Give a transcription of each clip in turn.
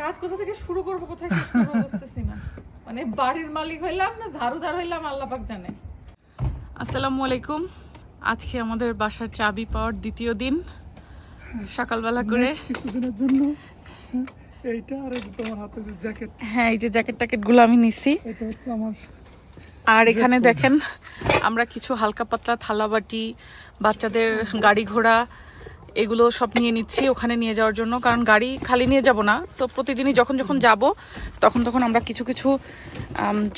কাজ কোথা থেকে শুরু করব কোথায় শেষ করব বুঝতেছি না। মানে বাড়ির মালিক হইলাম না ঝাড়ুদার হইলাম আল্লাহ পাক জানে। আসসালামু আলাইকুম। আজকে আমাদের বাসার চাবি পাওয়ার দ্বিতীয় দিন। সকালবেলা করে কিছুদিনের জন্য। হ্যাঁ, এইটা আর এই যে তোমার হাতে যে জ্যাকেট। হ্যাঁ এই যে জ্যাকেট ট্যাকেটগুলো আমি নিছি। এটা হচ্ছে আমার আর এখানে দেখেন আমরা কিছু হালকা পাতলা থালাবাটি বাচ্চাদের গাড়ি ঘোড়া এগুলো সব নিয়ে নিচ্ছি ওখানে নিয়ে যাওয়ার জন্য, কারণ গাড়ি খালি নিয়ে যাব না। সো প্রতিদিনই যখন যখন যাব, তখন তখন আমরা কিছু কিছু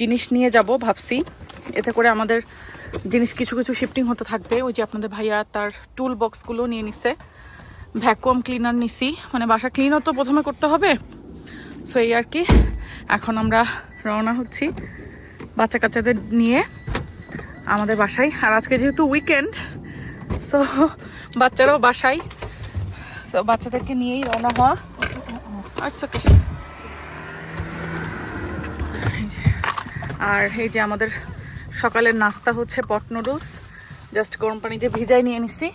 জিনিস নিয়ে যাব ভাবছি। এতে করে আমাদের জিনিস কিছু কিছু শিফটিং হতে থাকবে। ওই যে আপনাদের ভাইয়া তার টুল বক্সগুলো নিয়ে নিছে। ভ্যাকুয়াম ক্লিনার নিছি। মানে বাসা ক্লিনও তো প্রথমে করতে হবে। সো এই আর কি। এখন আমরা রওনা হচ্ছি বাচ্চা কাচ্চাদের নিয়ে আমাদের বাসায়। আর আজকে যেহেতু উইকেন্ড সো বাচ্চারাও বাসায়। সো বাচ্চাদেরকে নিয়েই রওনা হওয়া। আর এই যে আমাদের সকালের নাস্তা হচ্ছে পট নুডলস। জাস্ট গরম পানিতে ভিজাই নিয়ে নিছি।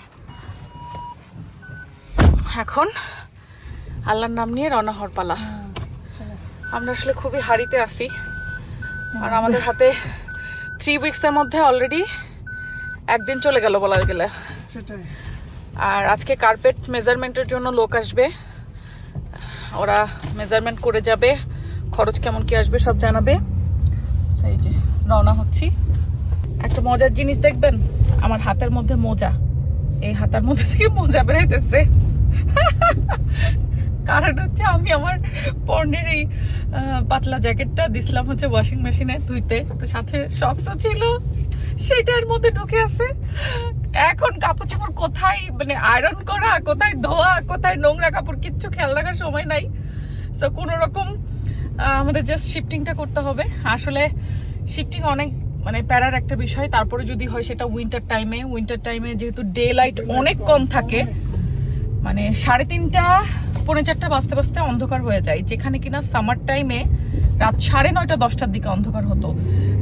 এখন আল্লাহর নাম নিয়ে রওনা হওয়ার পালা। আমরা আসলে খুবই হারিতে আসি আর আমাদের হাতে থ্রি উইক্সের মধ্যে অলরেডি একদিন চলে গেল বলা গেলে। আর আজকে কার্পেট মেজারমেন্টের জন্য লোক আসবে। ওরা মেজারমেন্ট করে যাবে খরচ কেমন কি আসবে সব জানাবে। সেই যে রওনা হচ্ছি। একটা মজার জিনিস দেখবেন আমার হাতের মধ্যে মোজা। এই হাতার মধ্যে থেকে মোজা বেরাইতেছে। কারণ হচ্ছে আমি আমার পর্নের এই পাতলা জ্যাকেটটা দিছিলাম হচ্ছে ওয়াশিং মেশিনে ধুইতে। তো সাথে শক্সও ছিল। সেটার মধ্যে ঢুকে আছে। এখন কাপড় চোপড় কোথায় মানে আয়রন করা, কোথায় ধোয়া, কোথায় নোংরা কাপড়, কিচ্ছু খেয়াল রাখার সময় নাই। তো কোনো রকম আমাদের জাস্ট শিফটিংটা করতে হবে। আসলে শিফটিং অনেক মানে প্যারার একটা বিষয়। তারপরে যদি হয় সেটা উইন্টার টাইমে উইন্টার টাইমে যেহেতু ডে লাইট অনেক কম থাকে মানে সাড়ে তিনটা, পৌনে চারটা বাজতে বাজতে অন্ধকার হয়ে যায়। যেখানে কিনা সামার টাইমে রাত সাড়ে নয়টা, দশটার দিকে অন্ধকার হতো।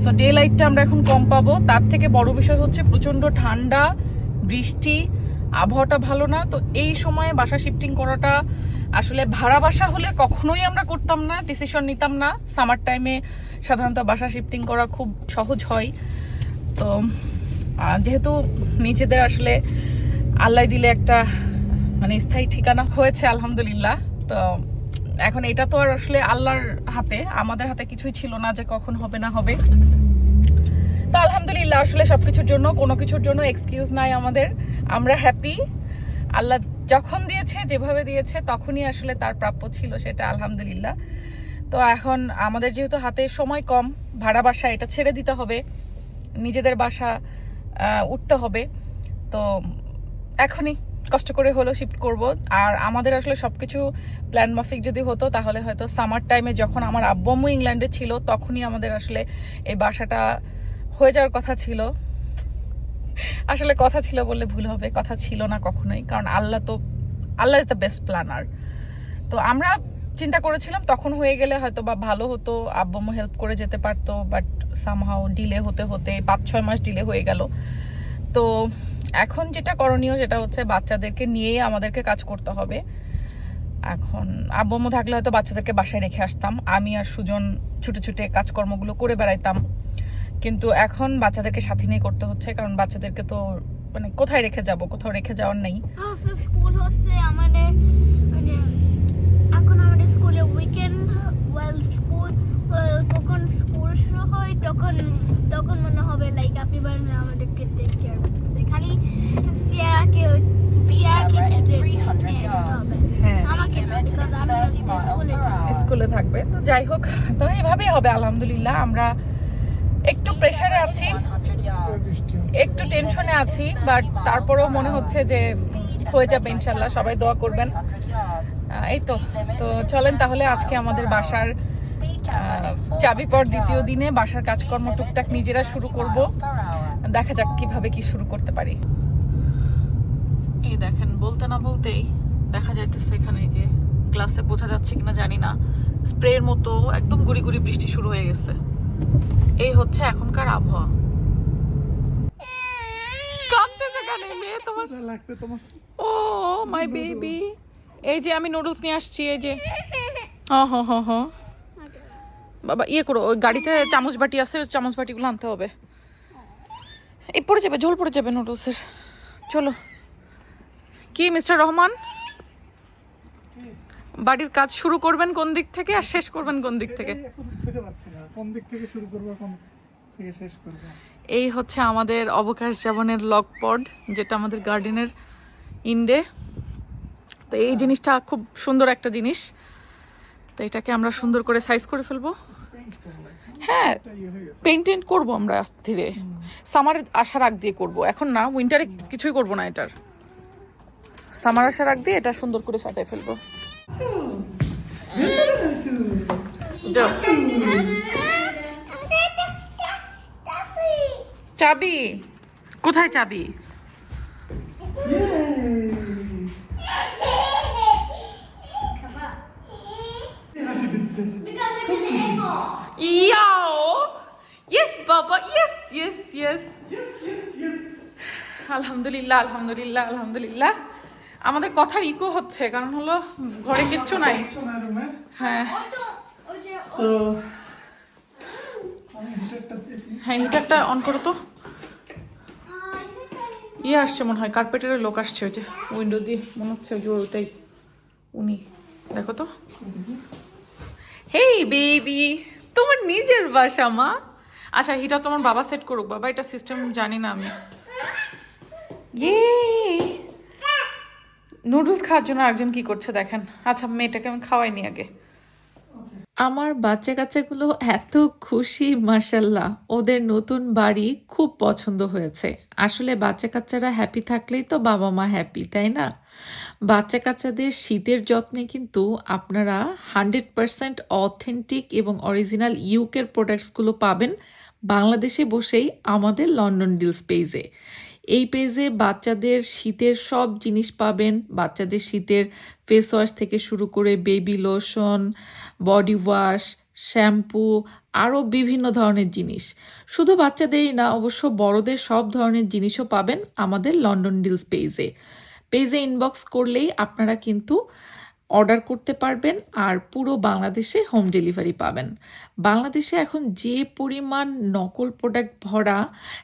সো ডে লাইটটা আমরা এখন কম পাবো। তার থেকে বড় বিষয় হচ্ছে প্রচণ্ড ঠান্ডা, বৃষ্টি, আবহাওয়াটা ভালো না। তো এই সময়ে বাসা শিফটিং করাটা আসলে ভাড়া বাসা হলে কখনোই আমরা করতাম না ডিসিশন নিতাম না। সামার টাইমে সাধারণত বাসা শিফটিং করা খুব সহজ হয়। তো যেহেতু নিজেদের আসলে আল্লাহ দিলে একটা মানে স্থায়ী ঠিকানা হয়েছে, আলহামদুলিল্লাহ। তো এখন এটা তো আর আসলে আল্লাহর হাতে, আমাদের হাতে কিছুই ছিল না যে কখন হবে না হবে। তো আলহামদুলিল্লাহ, আসলে সবকিছুর জন্য, কোনো কিছুর জন্য এক্সকিউজ নাই আমাদের। আমরা হ্যাপি আল্লাহ যখন দিয়েছে, যেভাবে দিয়েছে, তখনই আসলে তার প্রাপ্য ছিল সেটা আলহামদুলিল্লাহ। তো এখন আমাদের যেহেতু হাতে সময় কম, ভাড়া বাসা এটা ছেড়ে দিতে হবে। নিজেদের বাসা উঠতে হবে। তো এখনই কষ্ট করে হলো শিফট করব। আর আমাদের আসলে সবকিছু প্ল্যান মাফিক যদি হতো, তাহলে হয়তো সামার টাইমে যখন আমার আব্বু আম্মু ইংল্যান্ডে ছিল, তখনই আমাদের আসলে এই বাসাটা হয়ে যাওয়ার কথা ছিল। আসলে কথা ছিল বললে ভুল হবে, কথা ছিল না কখনোই, কারণ আল্লাহ তো, Allah is the best planner তো আমরা চিন্তা করেছিলাম, তখন হয়ে গেলে হয়তো বা ভালো হতো আব্বাম্মু হেল্প করে যেতে পারতো বাট সামহাও ডিলে হতে হতে পাঁচ ছয় মাস ডিলে হয়ে গেল। তো এখন যেটা করণীয় সেটা হচ্ছে বাচ্চাদেরকে নিয়েই আমাদেরকে কাজ করতে হবে। এখন আব্বাম্মু থাকলে হয়তো বাচ্চাদেরকে বাসায় রেখে আসতাম। আমি আর সুজন ছুটে ছুটে কাজকর্মগুলো করে বেড়াইতাম। কিন্তু এখন বাচ্চাদেরকে সাথে নিয়ে করতে হচ্ছে, কারণ বাচ্চাদেরকে তো মানে কোথায় রেখে যাব, কোথাও রেখে যাওয়ার নেই। স্কুল হচ্ছে আমাদের মানে এখন আমাদের স্কুলে উইকেন্ড ওয়েল স্কুল কখন স্কুল শুরু হয়, তখন তখন মনে হবে লাইক আপনি আমাদেরকে টেক কেয়ার হচ্ছে স্কুলে থাকি। স্কুলে থাকবে? তো যাই হোক তো এভাবেই হবে আলহামদুলিল্লাহ। আমরা একটু প্রেসারে আছি একটু টেনশনে আছি বাট তারপরেও মনে হচ্ছে যে হয়ে যাবে ইনশাল্লাহ সবাই দোয়া করবেন। এই তো তো চলেন তাহলে আজকে আমাদের বাসার চাবি পর দ্বিতীয় দিনে বাসার কাজকর্ম টুকটাক নিজেরা শুরু করব। দেখা যাক কীভাবে কি শুরু করতে পারি। এই দেখেন বলতে না বলতেই দেখা যাইতেছে এখানে যে গ্লাসে বোঝা যাচ্ছে কিনা জানি না। স্প্রের মতো একদম গুড়ি গুড়ি বৃষ্টি শুরু হয়ে গেছে। এই হচ্ছে এখনকার আবহাওয়া। ও মাই বেবি এই যে আমি নুডলস নিয়ে আসছি এই যে। হ হ হ হ বাবা ইয়ে করো ওই গাড়িতে চামচ বাটি আছে ওই চামচ বাটিগুলো আনতে হবে। এই পড়ে যাবে ঝোল পড়ে যাবে নুডলসের চলো। কি মিস্টার রহমান? বাড়ির কাজ শুরু করবেন কোন দিক থেকে আর শেষ করবেন কোন দিক থেকে? সেটাই এখন খুঁজে পাচ্ছি না। কোন দিক থেকে শুরু করব কোন থেকে শেষ করব? এই হচ্ছে আমাদের অবকাশ যাপনের লক পড যেটা আমাদের গার্ডেনের ইন্ডে তো এই জিনিসটা খুব সুন্দর একটা জিনিস। তো এটাকে আমরা সুন্দর করে সাইজ করে ফেলব। হ্যাঁ এটা ইয়ে হয়ে গেছে। পেইন্ট টেন্ট করব আমরা আস্তে ধীরে। সামারে আসার আগ দিয়ে করব। এখন না উইন্টারে কিছুই করব না এটার। সামার আসার আগ দিয়ে এটা সুন্দর করে সাজায় ফেলব। চাবি? কোথায় চাবি? ইয়েস বাবা ইয়েস ইয়েস ইয়েস আলহামদুলিল্লাহ আলহামদুলিল্লাহ আলহামদুলিল্লাহ। আমাদের কথার ইকো হচ্ছে কারণ হলো ঘরে কিচ্ছু নাই। হ্যাঁ। হ্যাঁ হিটারটা অন করো তো। ইয়ে আসছে মনে হয় কার্পেটের লোক আসছে ওই যে উইন্ডো দিয়ে। মনে হচ্ছে ওই যে ওইটাই। উনি দেখো তো। হেই বেবি তোমার নিজের বাসা মা। আচ্ছা হিটার তোমার বাবা সেট করুক, বাবা, এটা সিস্টেম জানি না আমি। ইয়ে! নুডলস খাওয়ার জন্য একজন কি করছে দেখেন। আচ্ছা মেয়েটাকে আমি খাওয়াইনি আগে। আমার বাচ্চা কাচ্চাগুলো এত খুশি মাসাল্লাহ ওদের নতুন বাড়ি খুব পছন্দ হয়েছে। আসলে বাচ্চা কাচ্চারা হ্যাপি থাকলেই তো বাবা মা হ্যাপি তাই না? বাচ্চা কাচ্চাদের শীতের যত্নে কিন্তু আপনারা হান্ড্রেড পারসেন্ট অথেন্টিক এবং অরিজিনাল ইউকের প্রোডাক্টসগুলো পাবেন বাংলাদেশে বসেই আমাদের লন্ডন ডিলস পেজে। এই পেজে বাচ্চাদের শীতের সব জিনিস পাবেন, বাচ্চাদের শীতের ফেস ওয়াশ থেকে শুরু করে baby lotion body wash shampoo আরও বিভিন্ন ধরনের জিনিস। শুধু বাচ্চাদেরই না, অবশ্য বড়দের সব ধরনের জিনিসও পাবেন আমাদের লন্ডন ডিলস পেজে। পেজে ইনবক্স করলেই আপনারা কিন্তু অর্ডার করতে পারবেন আর পুরো বাংলাদেশে হোম ডেলিভারি পাবেন। বাংলাদেশে এখন যে পরিমাণ নকল প্রোডাক্ট ভরা,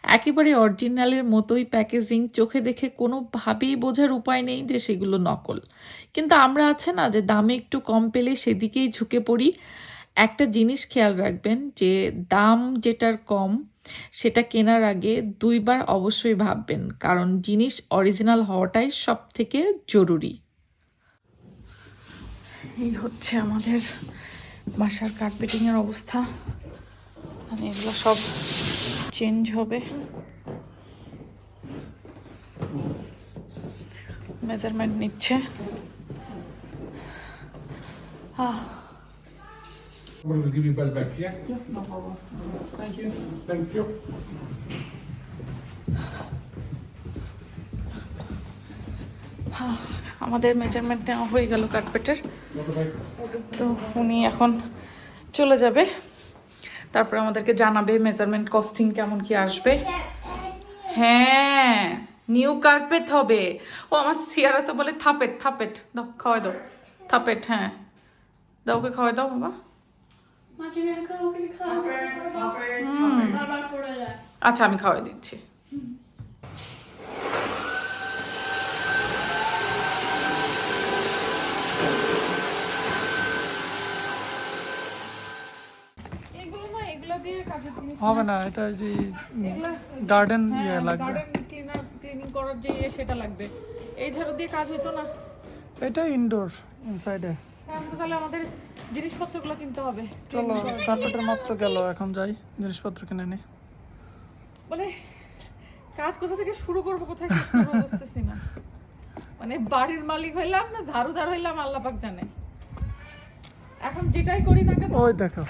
একেবারে অরিজিনালের মতোই প্যাকেজিং চোখে দেখে কোনোভাবেই বোঝার উপায় নেই যে সেগুলো নকল। কিন্তু আমরা আছে না যে দামে একটু কম পেলে সেদিকেই ঝুঁকে পড়ি। একটা জিনিস খেয়াল রাখবেন যে দাম যেটার কম সেটা কেনার আগে দুইবার অবশ্যই ভাববেন, কারণ জিনিস অরিজিনাল হওয়াটাই সব থেকে জরুরি। এই হচ্ছে আমাদের বাসার কার্পেটিংয়ের অবস্থা। মানে এগুলো সব চেঞ্জ হবে। মেজারমেন্ট নিচ্ছে। Ah Going to give you bell back, yeah? Yeah, no problem. Thank you. Thank you. আমাদের মেজারমেন্ট নেওয়া হয়ে গেল কার্পেটের তো উনি এখন চলে যাবে তারপরে আমাদেরকে জানাবে মেজারমেন্ট কস্টিং কেমন কি আসবে হ্যাঁ নিউ কার্পেট হবে ও আমার সিয়ারা তো বলে থাপেট থাপেট দাও খাওয়াই দাও থাপেট হ্যাঁ দাও ওকে খাওয়াই দাও বাবা আচ্ছা আমি খাওয়াই দিচ্ছি। এগুলো না এগুলো দিয়ে কাজের জিনিস হবে না এটা যে গার্ডেন হ্যাঁ, ইয়ে লাগবে। গার্ডেন ক্লিনার ক্লিনিং করার যে ইয়ে সেটা লাগবে। এই ঝাড়ু দিয়ে কাজ হতো না? এটা ইনডোর ইনসাইডে তাহলে আমাদের জিনিসপত্রগুলো কিনতে হবে। চলো কার্পেটের মাপ তো গেল এখন যাই জিনিসপত্র কিনে নি। মানে কাজ কোথা থেকে শুরু করব কোথায় শেষ করব বুঝতেছি না। মানে বাড়ির মালিক হইলাম না ঝাড়ুদার হইলাম আল্লাহ পাক জানে। এখন যেটাই করি না কেন ওই দেখো।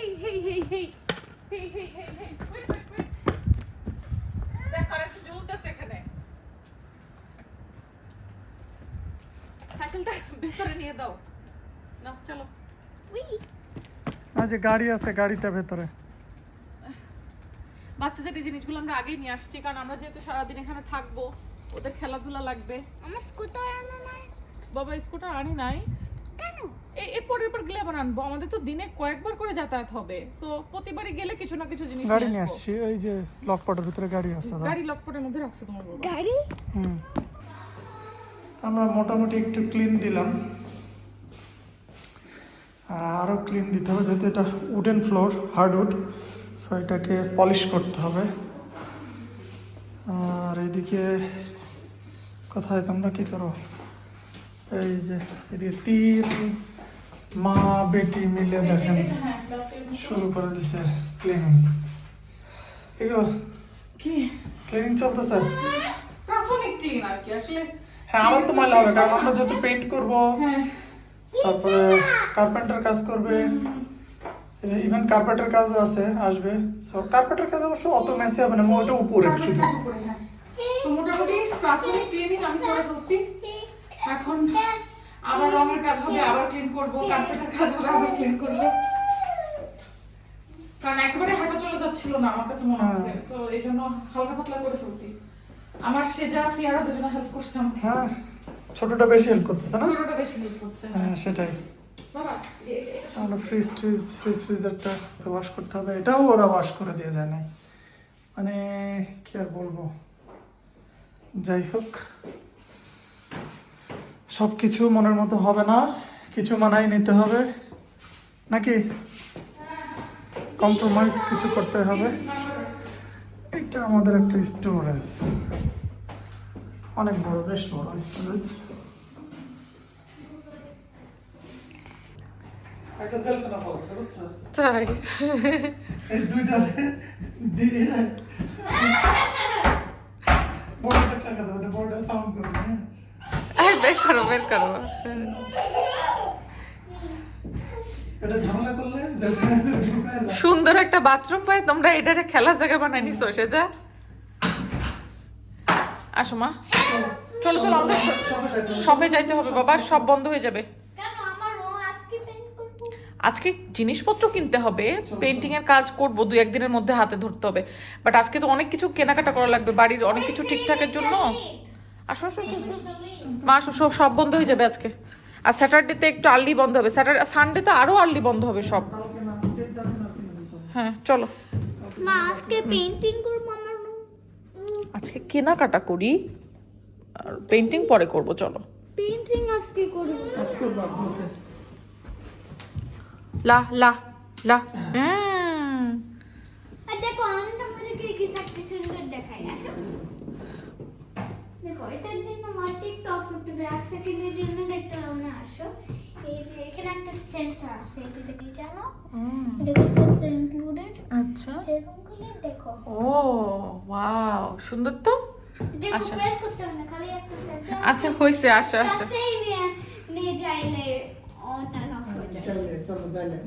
এই হেই হেই হেই হেই হেই হেই হেই wait, wait, wait. দেখ আর একটু জ্বলতেছে এখানে। সাইকেলটা ভেতরে নিয়ে দাও। না চলো। আর গাড়ি আছে গাড়িটা ভেতরে। বাচ্চাদের এই জিনিসগুলো আমরা আগেই নিয়ে আসছি কারণ আমরা যেহেতু সারাদিন এখানে থাকব ওদের খেলাধুলা লাগবে। আমার স্কুটার আনা নাই। বাবা স্কুটার আনি নাই। কেন? এই এরপর এরপর গেলে আবার আনব। আমাদের তো দিনে কয়েকবার করে যাতায়াত হবে। তো প্রতিবারই গেলে কিছু না কিছু জিনিস গাড়ি নিয়ে নিয়ে আসছি ওই যে লকপটের ভিতরে গাড়ি আছে গাড়ি লকপটের মধ্যে রাখছে তোমার গাড়ি? হুম। আমরা মোটামুটি একটু ক্লিন দিলাম। আরও ক্লিন দিতে হবে যেহেতু এটা উডেন ফ্লোর হার্ডউড সো এটাকে পলিশ করতে হবে। আর এদিকে কোথায় তোমরা কি করো? এই যে এদিকে তিন মা বেটি মিলে দেখেন হ্যাঁ শুরু করে দিছে ক্লিনিং এগো কি? ক্লিনিং চলতেছে? প্রাথমিক ক্লিন আর কি আসলে হ্যাঁ আমার তো ময়লা হবে কারণ আমরা যেহেতু পেন্ট করব হ্যাঁ। তারপরে কার্পেন্টার কাজ করবে। ইভেন কার্পেটের কাজও আছে আসবে। সো কার্পেটের কাজ অবশ্য অত মেসি হবে না ওটা উপরে শুধু। হ্যাঁ। তো মোটামুটি প্রাথমিক ক্লিনিং আমি করে ফেলছি। এখন আবার রঙের কাজ হবে আবার ক্লিন করব কার্পেটের কাজ হবে আবার ক্লিন করব। কারণ একেবারে হাঁটা চলে যাচ্ছিল না আমার কাছে মনে হচ্ছে। তো এই জন্য হালকা পাতলা করে ফেলছি। আমার সে যা সিয়ারা দুজনে হেল্প করছে আমাকে। হ্যাঁ ছোটটা বেশি হেল্প করতেছে না? ছোটটা বেশি হেল্প করছে হ্যাঁ। সেটাই। এ- এ- তাহলে ফ্রিজ ফ্রিজ ফ্রিজারটা তো ওয়াশ করতে হবে। এটাও ওরা ওয়াশ করে দিয়ে যায় নাই। মানে কি আর বলব? যাই হোক। সব কিছু মনের মতো হবে না। কিছু মানাই নিতে হবে। নাকি? কম্প্রোমাইজ কিছু করতে হবে। এটা আমাদের একটা স্টোরেজ অনেক বড় বেশ বড় স্টোরেজ তাই? দুইটা দিয়ে বড়টা টাকা দেবো বড়টা সাউন্ড করবে হ্যাঁ? বের করো বের করো। সুন্দর একটা বাথরুম পাই তোমরা এটারে খেলার জায়গা বানাই নিছো সে যা আসো মা। চলো চলো আমাদের সবে যাইতে হবে বাবা সব বন্ধ হয়ে যাবে। কেন? আমার রং আজকে পেন্ট করব। আজকে জিনিসপত্র কিনতে হবে পেন্টিং এর কাজ করব দুই একদিনের মধ্যে হাতে ধরতে হবে। বাট আজকে তো অনেক কিছু কেনাকাটা করা লাগবে বাড়ির অনেক কিছু ঠিকঠাকের জন্য। আসো আসো। মা আসো সব সব বন্ধ হয়ে যাবে আজকে। আর স্যাটারডেতে একটু আর্লি বন্ধ হবে। স্যাটারডে সানডেতে আরও আর্লি বন্ধ হবে সব। হ্যাঁ চলো। মা আজকে পেন্টিং করব আমার আজকে কেনাকাটা করি। আর পেন্টিং পরে করব চলো। পেন্টিং আজকে করব। আজ করব আপনাকে। লা লা লা। হ্যাঁ। তোমাদেরকে কি দেখাই। আসো। দেখো এটার জন্য মাটি একটু অফ করতে হবে এক সেকেন্ডের জন্য দেখতে পাবো না আসো। এই যে এখানে একটা সেন্সর আছে এটা দেখি জানো? দেখো সেন্সর ইনক্লুডেড আচ্ছা। যেরকম দেখো। ও ওয়াও সুন্দর তো? দেখো আচ্ছা। প্রেস করতে হবে না খালি একটা সেন্সর আচ্ছা হয়েছে আসো আসো। নিয়ে নিয়ে যাইলে অন আর অফ হয়ে যায়। চাইলে চলো যাইলে।